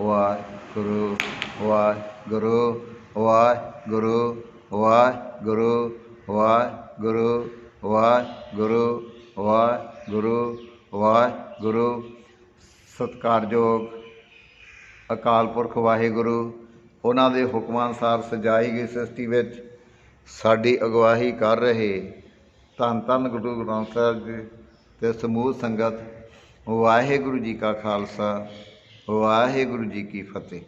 ਵਾਹਿਗੁਰੂ ਵਾਹਿਗੁਰੂ ਵਾਹਿਗੁਰੂ ਵਾਹਿਗੁਰੂ ਵਾਹਿਗੁਰੂ ਵਾਹਿਗੁਰੂ ਵਾਹਿਗੁਰੂ ਵਾਹਿਗੁਰੂ। ਸਤਿਕਾਰਯੋਗ ਅਕਾਲ ਪੁਰਖ ਵਾਹਿਗੁਰੂ, ਉਹਨਾਂ ਦੇ ਹੁਕਮਾਂ ਅਨੁਸਾਰ ਸਜਾਈ ਗਈ ਸ੍ਰਿਸ਼ਟੀ ਵਿੱਚ ਸਾਡੀ ਅਗਵਾਹੀ ਕਰ ਰਹੇ ਧੰਨ ਧੰਨ ਗੁਰੂ ਗ੍ਰੰਥ ਸਾਹਿਬ ਜੀ ਤੇ ਸਮੂਹ ਸੰਗਤ ਵਾਹਿਗੁਰੂ ਜੀ ਕਾ ਖਾਲਸਾ। ਵਾਹਿਗੁਰੂ ਜੀ ਕੀ ਫਤਿਹ।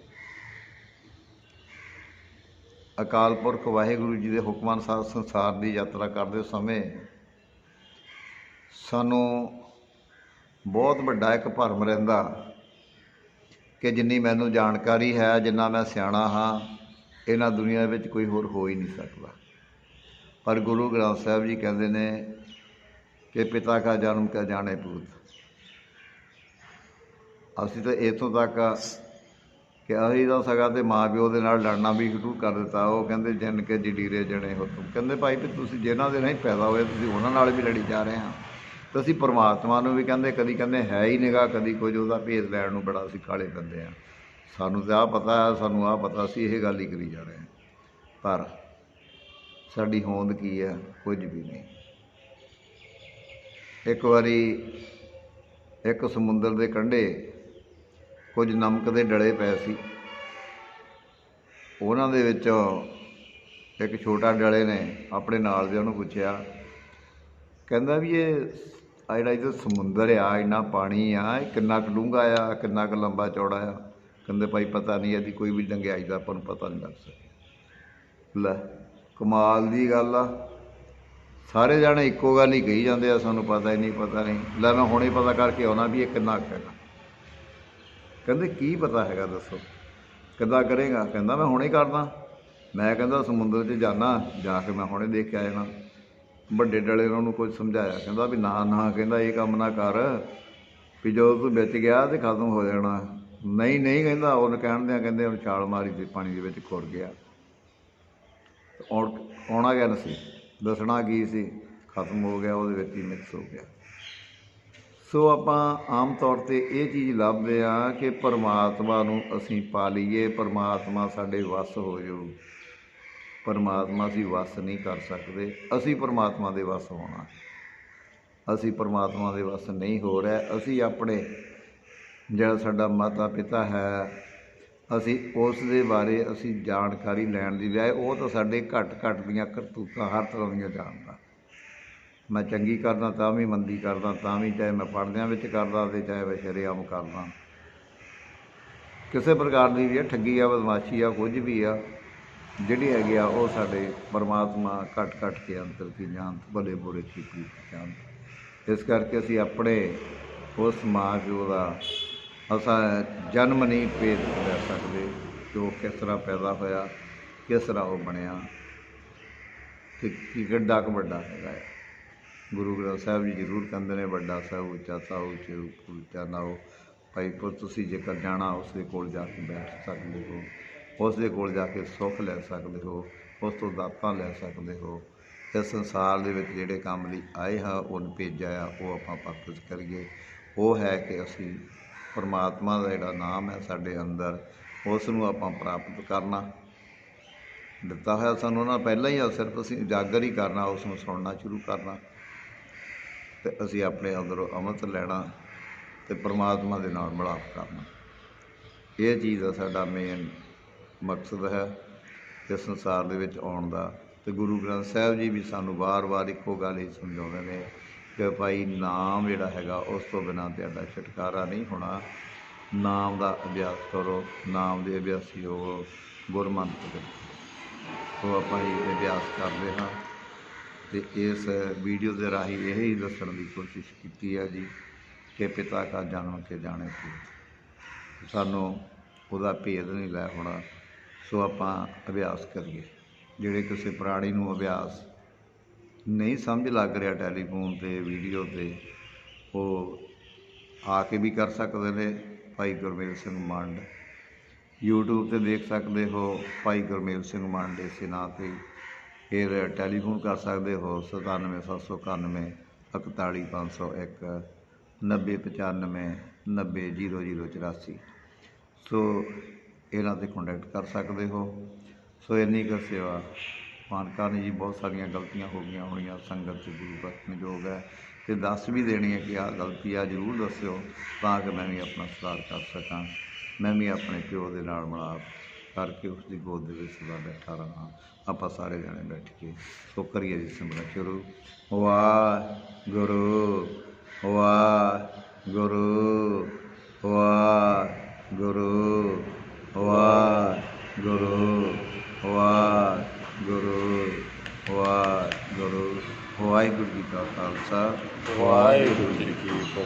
ਅਕਾਲ ਪੁਰਖ ਵਾਹਿਗੁਰੂ ਜੀ ਦੇ ਹੁਕਮਾਂ ਅਨੁਸਾਰ ਸੰਸਾਰ ਦੀ ਯਾਤਰਾ ਕਰਦੇ ਸਮੇਂ ਸਾਨੂੰ ਬਹੁਤ ਵੱਡਾ ਇੱਕ ਭਰਮ ਰਹਿੰਦਾ ਕਿ ਜਿੰਨੀ ਮੈਨੂੰ ਜਾਣਕਾਰੀ ਹੈ, ਜਿੰਨਾ ਮੈਂ ਸਿਆਣਾ ਹਾਂ, ਇਹਨਾਂ ਦੁਨੀਆ ਵਿੱਚ ਕੋਈ ਹੋਰ ਹੋ ਹੀ ਨਹੀਂ ਸਕਦਾ। ਪਰ ਗੁਰੂ ਗ੍ਰੰਥ ਸਾਹਿਬ ਜੀ ਕਹਿੰਦੇ ਨੇ ਕਿ ਪਿਤਾ ਕਾ ਜਨਮ ਕਾ ਜਾਣੇ ਪੂਤ ਅਸੀਂ ਤਾਂ ਇਥੋਂ ਤੱਕ ਕਿ ਅਸੀਂ ਤਾਂ ਸਗਾ ਤੇ ਮਾਂ ਪਿਓ ਦੇ ਨਾਲ ਲੜਨਾ ਵੀ ਸ਼ੁਰੂ ਕਰ ਦਿੱਤਾ। ਉਹ ਕਹਿੰਦੇ, ਜਨ ਕੇ ਜਡੀਰੇ ਜਣੇ ਹੋ ਤੁਮ ਕਹਿੰਦੇ, ਭਾਈ ਵੀ ਤੁਸੀਂ ਜਿਹਨਾਂ ਦੇ ਨਹੀਂ ਪੈਦਾ ਹੋਏ, ਤੁਸੀਂ ਉਹਨਾਂ ਨਾਲ ਵੀ ਲੜੀ ਜਾ ਰਹੇ ਹਾਂ। ਤਾਂ ਅਸੀਂ ਪਰਮਾਤਮਾ ਨੂੰ ਵੀ ਕਹਿੰਦੇ, ਕਦੀ ਕਹਿੰਦੇ ਹੈ ਹੀ ਨਿਗਾ ਕਦੀ ਕੁਝ ਉਹਦਾ ਭੇਦ ਲੈਣ ਨੂੰ ਬੜਾ ਅਸੀਂ ਕਾਲੇ ਪੈਂਦੇ ਆ ਸਾਨੂੰ ਤਾਂ ਆਹ ਪਤਾ, ਸਾਨੂੰ ਆਹ ਪਤਾ ਸੀ ਇਹ ਗੱਲ ਹੀ ਕਰੀ ਜਾ ਰਹੇ ਹਾਂ। ਪਰ ਸਾਡੀ ਹੋਂਦ ਕੀ ਹੈ? ਕੁਝ ਵੀ ਨਹੀਂ। ਇੱਕ ਵਾਰੀ ਇੱਕ ਸਮੁੰਦਰ ਦੇ ਕੰਢੇ ਕੁਝ ਨਮਕ ਦੇ ਡਲੇ ਪਏ ਸੀ। ਉਹਨਾਂ ਦੇ ਵਿੱਚੋਂ ਇੱਕ ਛੋਟਾ ਡਲੇ ਨੇ ਆਪਣੇ ਨਾਲ ਦੇ ਉਹਨੂੰ ਪੁੱਛਿਆ, ਕਹਿੰਦਾ ਵੀ ਇਹ ਆ ਜਿਹੜਾ ਇਹ ਸਮੁੰਦਰ ਆ, ਇੰਨਾ ਪਾਣੀ ਆ, ਇਹ ਕਿੰਨਾ ਕੁ ਡੂੰਘਾ ਆ, ਕਿੰਨਾ ਕੁ ਲੰਬਾ ਚੌੜਾ ਆ? ਕਹਿੰਦੇ ਭਾਈ ਪਤਾ ਨਹੀਂ, ਇਹਦੀ ਕੋਈ ਵੀ ਡੰਗਿਆਈ ਦਾ ਆਪਾਂ ਨੂੰ ਪਤਾ ਨਹੀਂ ਲੱਗ ਸਕਦਾ ਲੈ, ਕਮਾਲ ਦੀ ਗੱਲ ਆ। ਸਾਰੇ ਜਾਣੇ ਇੱਕੋ ਗੱਲ ਹੀ ਕਹੀ ਜਾਂਦੇ ਆ, ਸਾਨੂੰ ਪਤਾ ਹੀ ਨਹੀਂ, ਪਤਾ ਨਹੀਂ। ਲੈ, ਮੈਂ ਹੁਣੇ ਪਤਾ ਕਰਕੇ ਆਉਣਾ ਵੀ ਇਹ ਕਿੰਨਾ ਕੁ ਹੈਗਾ। ਕਹਿੰਦੇ, ਕੀ ਪਤਾ ਹੈਗਾ ਦੱਸੋ? ਕਿੱਦਾਂ ਕਰੇਗਾ। ਕਹਿੰਦਾ, ਮੈਂ ਹੁਣੇ ਕਰਦਾ। ਮੈਂ ਕਹਿੰਦਾ, ਸਮੁੰਦਰ 'ਚ ਜਾਣਾ ਜਾ ਕੇ ਮੈਂ ਹੁਣੇ ਦੇਖ ਕੇ ਆ ਜਾਣਾ। ਵੱਡੇ ਡਲੇ ਨੇ ਉਹਨੂੰ ਕੁਝ ਸਮਝਾਇਆ। ਕਹਿੰਦਾ ਵੀ ਨਾ ਨਾ, ਕਹਿੰਦਾ, ਇਹ ਕੰਮ ਨਾ ਕਰ। ਵੀ ਜਦੋਂ ਤੂੰ ਵਿੱਚ ਗਿਆ ਤੇ ਖਤਮ ਹੋ ਜਾਣਾ। ਨਹੀਂ ਨਹੀਂ, ਕਹਿੰਦਾ ਉਹਨੇ ਕਹਿਣ ਦਿਆਂ ਕਹਿੰਦੇ ਹੁਣ ਛਾਲ ਮਾਰੀ ਤੇ ਪਾਣੀ ਦੇ ਵਿੱਚ ਖੁਰ ਗਿਆ। ਔਰ ਆਉਣਾ ਗਿਆ ਸੀ ਦੱਸਣਾ ਕੀ ਸੀ? ਖਤਮ ਹੋ ਗਿਆ, ਉਹਦੇ ਵਿੱਚ ਹੀ ਮਿਕਸ ਹੋ ਗਿਆ। ਸੋ ਆਪਾਂ ਆਮ ਤੌਰ ਤੇ ਇਹ ਚੀਜ਼ ਲੱਭਦੇ ਆ ਕਿ ਪਰਮਾਤਮਾ ਨੂੰ ਅਸੀਂ ਪਾ ਲਈਏ, ਪਰਮਾਤਮਾ ਸਾਡੇ ਵੱਸ ਹੋ ਜਾਊ। ਪਰਮਾਤਮਾ ਅਸੀਂ ਵੱਸ ਨਹੀਂ ਕਰ ਸਕਦੇ, ਅਸੀਂ ਪਰਮਾਤਮਾ ਦੇ ਵੱਸ ਹੋਣਾ। ਅਸੀਂ ਪਰਮਾਤਮਾ ਦੇ ਵੱਸ ਨਹੀਂ ਹੋ ਰਿਹਾ, ਅਸੀਂ ਆਪਣੇ ਜਿਹੜਾ ਸਾਡਾ ਮਾਤਾ ਪਿਤਾ ਹੈ, ਅਸੀਂ ਉਸ ਦੇ ਬਾਰੇ ਅਸੀਂ ਜਾਣਕਾਰੀ ਲੈਣ ਦੀ ਬਜਾਏ ਉਹ ਤਾਂ ਸਾਡੇ ਘੱਟ ਘੱਟ ਦੀਆਂ ਕਰਤੂਤਾਂ ਹਰ ਤਰ੍ਹਾਂ ਦੀਆਂ ਜਾਣਦਾ। ਮੈਂ ਚੰਗੀ ਕਰਦਾ ਤਾਂ ਵੀ ਮੰਦੀ ਕਰਦਾ, ਤਾਂ ਵੀ ਚਾਹੇ ਮੈਂ ਪੜਦਿਆਂ ਵਿੱਚ ਕਰਦਾ ਤੇ ਚਾਹੇ ਮੈਂ ਸ਼ਰੇਆਮ ਕਰਦਾ। ਕਿਸੇ ਪ੍ਰਕਾਰ ਦੀ ਵੀ ਆ, ਠੱਗੀ ਆ, ਬਦਮਾਸ਼ੀ ਆ, ਕੁਝ ਵੀ ਆ, ਜਿਹੜੀ ਹੈਗੀ ਆ, ਉਹ ਸਾਡੇ ਪਰਮਾਤਮਾ ਘਟ ਘਟ ਕੇ ਅੰਤਰ ਕੀ ਜਾਣ ਭਲੇ ਬੁਰੇ ਕੀ ਜਾਣ ਇਸ ਕਰਕੇ ਅਸੀਂ ਆਪਣੇ ਉਸ ਮਾਂ ਪਿਓ ਦਾ ਅਸਾਂ ਜਨਮ ਨਹੀਂ ਭੇਦ ਕਰ ਸਕਦੇ ਕਿ ਉਹ ਕਿਸ ਤਰ੍ਹਾਂ ਪੈਦਾ ਹੋਇਆ, ਕਿਸ ਤਰ੍ਹਾਂ ਉਹ ਬਣਿਆ ਕਿ ਕੀ ਕਿੱਡਾ ਕੁ ਵੱਡਾ ਹੈਗਾ ਹੈ। ਗੁਰੂ ਗ੍ਰੰਥ ਸਾਹਿਬ ਜੀ ਜ਼ਰੂਰ ਕਹਿੰਦੇ ਨੇ, ਵੱਡਾ ਸਾਹਿਬ, ਉੱਚਾ ਸਾਹਿਬ, ਉੱਚੇ ਉੱਚਾ ਨਾਓ ਭਾਈ ਪੁੱਤ, ਤੁਸੀਂ ਜੇਕਰ ਜਾਣਾ, ਉਸ ਦੇ ਕੋਲ ਜਾ ਕੇ ਬੈਠ ਸਕਦੇ ਹੋ। ਉਸ ਦੇ ਕੋਲ ਜਾ ਕੇ ਸੁੱਖ ਲੈ ਸਕਦੇ ਹੋ। ਉਸ ਤੋਂ ਦਾਤਾਂ ਲੈ ਸਕਦੇ ਹੋ। ਇਸ ਸੰਸਾਰ ਦੇ ਵਿੱਚ ਜਿਹੜੇ ਕੰਮ ਲਈ ਆਏ ਹਾਂ ਉਹਨ ਭੇਜਿਆ ਆ, ਉਹ ਆਪਾਂ ਪਰਪਸ ਕਰੀਏ। ਉਹ ਹੈ ਕਿ ਅਸੀਂ ਪਰਮਾਤਮਾ ਦਾ ਜਿਹੜਾ ਨਾਮ ਹੈ ਸਾਡੇ ਅੰਦਰ, ਉਸ ਨੂੰ ਆਪਾਂ ਪ੍ਰਾਪਤ ਕਰਨਾ। ਦਿੱਤਾ ਹੋਇਆ ਸਾਨੂੰ ਉਹਨਾਂ ਪਹਿਲਾਂ ਹੀ ਸਿਰਫ ਅਸੀਂ ਉਜਾਗਰ ਹੀ ਕਰਨਾ, ਉਸ ਨੂੰ ਸੁਣਨਾ ਸ਼ੁਰੂ ਕਰਨਾ। ਤੇ ਅਸੀਂ ਆਪਣੇ ਅੰਦਰੋਂ ਅੰਮ੍ਰਿਤ ਲੈਣਾ ਤੇ ਪਰਮਾਤਮਾ ਦੇ ਨਾਲ ਮਿਲਾਪ ਕਰਨਾ। ਇਹ ਚੀਜ਼ ਦਾ ਸਾਡਾ ਮੇਨ ਮਕਸਦ ਹੈ ਇਸ ਸੰਸਾਰ ਦੇ ਵਿੱਚ ਆਉਣ ਦਾ। ਤੇ ਗੁਰੂ ਗ੍ਰੰਥ ਸਾਹਿਬ ਜੀ ਵੀ ਸਾਨੂੰ ਵਾਰ-ਵਾਰ ਇੱਕੋ ਗੱਲ ਹੀ ਸਮਝਾਉਂਦੇ ਨੇ ਕਿ ਭਾਈ ਨਾਮ ਜਿਹੜਾ ਹੈਗਾ ਉਸ ਤੋਂ ਬਿਨਾਂ ਤੁਹਾਡਾ ਛੁਟਕਾਰਾ ਨਹੀਂ ਹੋਣਾ। ਨਾਮ ਦਾ ਅਭਿਆਸ ਕਰੋ, ਨਾਮ ਦੇ ਅਭਿਆਸੀ ਹੋਵੋ, ਗੁਰਮੰਤਰ ਦੇ। ਉਹ ਆਪਾਂ ਇਹ ਅਭਿਆਸ ਕਰਦੇ ਹਾਂ। ਤੇ ਇਸ ਵੀਡੀਓ ਦੇ ਰਾਹੀਂ ਇਹ ਹੀ ਦੱਸਣ ਦੀ ਕੋਸ਼ਿਸ਼ ਕੀਤੀ ਹੈ ਜੀ ਕਿ ਪਿਤਾ ਕਾ ਜਨਮ ਕੇ ਜਾਣੇ ਪੂਤ ਸਾਨੂੰ ਉਹਦਾ ਭੇਦ ਨਹੀਂ ਲੈ ਹੋਣਾ, ਸੋ ਆਪਾਂ ਅਭਿਆਸ ਕਰੀਏ। ਜਿਹੜੇ ਕਿਸੇ ਪ੍ਰਾਣੀ ਨੂੰ ਅਭਿਆਸ ਨਹੀਂ ਸਮਝ ਲੱਗ ਰਿਹਾ ਟੈਲੀਫੋਨ ਤੇ, ਵੀਡੀਓ ਤੇ, ਉਹ ਆ ਕੇ ਵੀ ਕਰ ਸਕਦੇ ਨੇ ਭਾਈ ਗੁਰਮੇਲ ਸਿੰਘ ਮੰਡ। YouTube ਤੇ ਦੇਖ ਸਕਦੇ ਹੋ ਭਾਈ ਗੁਰਮੇਲ ਸਿੰਘ ਮੰਡ ਦੇ ਨਾਂ ਤੇ। ਫਿਰ ਟੈਲੀਫੋਨ ਕਰ ਸਕਦੇ ਹੋ 97791 41501 9095 90084 ਸੋ ਇਹਨਾਂ ਤੇ ਕੰਟੈਕਟ ਕਰ ਸਕਦੇ ਹੋ। ਸੋ ਇੰਨੀ ਕੁ ਸੇਵਾ। ਮਾਨਕਾ ਕਾਰਨ ਜੀ, ਬਹੁਤ ਸਾਰੀਆਂ ਗਲਤੀਆਂ ਹੋ ਗਈਆਂ ਹੋਣੀਆਂ। ਸੰਗਤ ਚ ਗੁਰੂ ਬਖਸ਼ਣਯੋਗ ਹੈ। ਤੇ ਦੱਸ ਵੀ ਦੇਣੀ ਹੈ ਕਿ ਆਹ ਗਲਤੀ ਆ, ਜ਼ਰੂਰ ਦੱਸਿਓ, ਤਾਂ ਕਿ ਮੈਂ ਵੀ ਆਪਣਾ ਸੁਧਾਰ ਕਰ ਸਕਾਂ। ਮੈਂ ਵੀ ਆਪਣੇ ਪਿਓ ਦੇ ਨਾਲ ਮਿਲਾਪ ਕਰਕੇ ਉਸ ਦੀ ਗੋਦ ਦੇ ਵਿੱਚ ਸਦਾ ਬੈਠਾ ਰਹਾਂ। ਆਪਾਂ ਸਾਰੇ ਜਣੇ ਬੈਠ ਕੇ ਸੋ ਕਰੀਏ ਜੀ ਸਿਮਰਨ ਸ਼ੁਰੂ। ਵਾਹਿਗੁਰੂ ਵਾਹਿਗੁਰੂ ਵਾਹਿਗੁਰੂ ਵਾਹਿਗੁਰੂ ਵਾਹਿਗੁਰੂ ਵਾਹਿਗੁਰੂ। ਵਾਹਿਗੁਰੂ ਜੀ ਕਾ ਖਾਲਸਾ। ਵਾਹਿਗੁਰੂ ਜੀ ਕੀ ਫਤਿਹ।